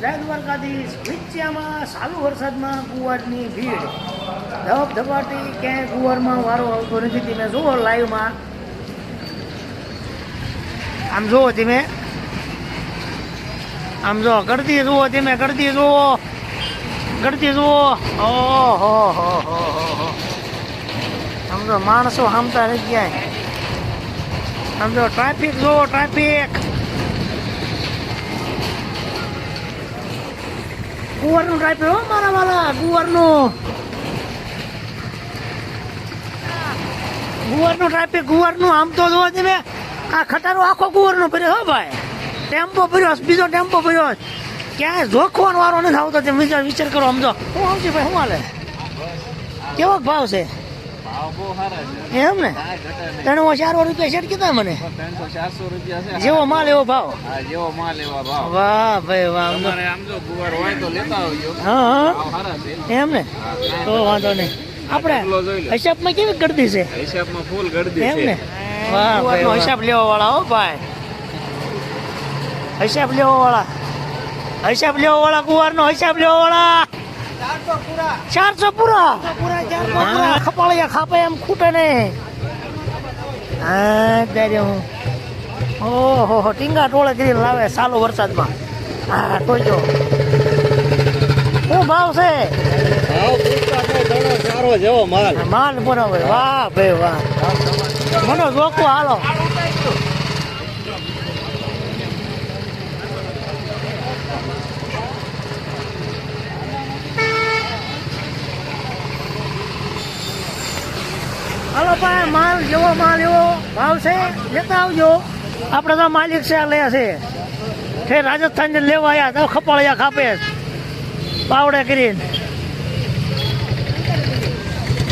જય દ્વારકાધીશ વિચ્યામાં ચાલુ વરસાદમાં કુંવરની ભીડ. ધબ ધબાટી ક્યાંય કુંવરમાં વારો આવતો નથી, તમે જુઓ લાઈવમાં. આમ જુઓ તમે આમ જો કરતી જુઓ તમે કરતી જુઓ. કરતી જુઓ. ઓહો, હો હો હો માણસો સામતા નથી ક્યાંય આમ ટ્રાફિક, જુઓ, ટ્રાફિક. કુંવરનું ટ્રાફિક હો મારા વાલા કુંવરનું કુંવરનું ટ્રાફિક ગુવારનું આમ તો જોવો તમે આ ખટારો આખો કુંવરનો ભર્યો, હો, ભાઈ. ટેમ્પો ભર્યો બીજો ટેમ્પો ભર્યો. ક્યાંય જોખવાનો વારો નથી આવતો, તમે વિચાર કરો સમજો હું આવશે ભાઈ શું હાલે? કેવો ભાવ છે? એમ ને કાંઈ ઘટે ત્રણ ચાર રૂપિયા શેઠ કીધા મને? ત્રણસો ચારસો રૂપિયા જેવો માલ એવો ભાવ. હા જેવો માલ એવા ભાવ. વાહ ભાઈ વાહ આમ તો- જો ગુવાર હોય તો લેતા આવજો. હા એમ ને તો વાંધો નહીં. આપણે. હિસાબમાં કેવી ગરદી છે? હિસાબમાં ફૂલ ગળદી એમ ને વાહ ભાઈ. હિસાબ લેવા વાળા હો ભાઈ. હિસાબ લેવા વાળા હિસાબ લેવા વાળા કુવારનો હિસાબ લેવા વાળા ચારસો પૂરા. ખપાળિયા ખાપે એમ ખૂટે ને. હા ત્યારે હું. ઓહો હો ટીંગા ટોળે કરી લાવે સાલો વરસાદમાં. હા ટોજો શું ભાવ છે? ભાવ પૂછતા ઘણો સારો જેવો માલ. માલ બરાબર વાહ ભાઈ વાહ. મનોજ જોખું હાલો. ભાઈ માલ જેવો માલ એવો ભાવ છે લેતા આવજો. આપણે તો માલિક છે આ લે છે. છે રાજસ્થાન લેવા આવ્યા તો ખપાળિયા ખાપે. પાવડે કરીને.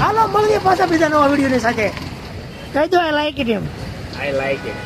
હાલો મળીએ પાછા બીજા નવા વિડીયોની સાથે. કહી દો I like it M. I like it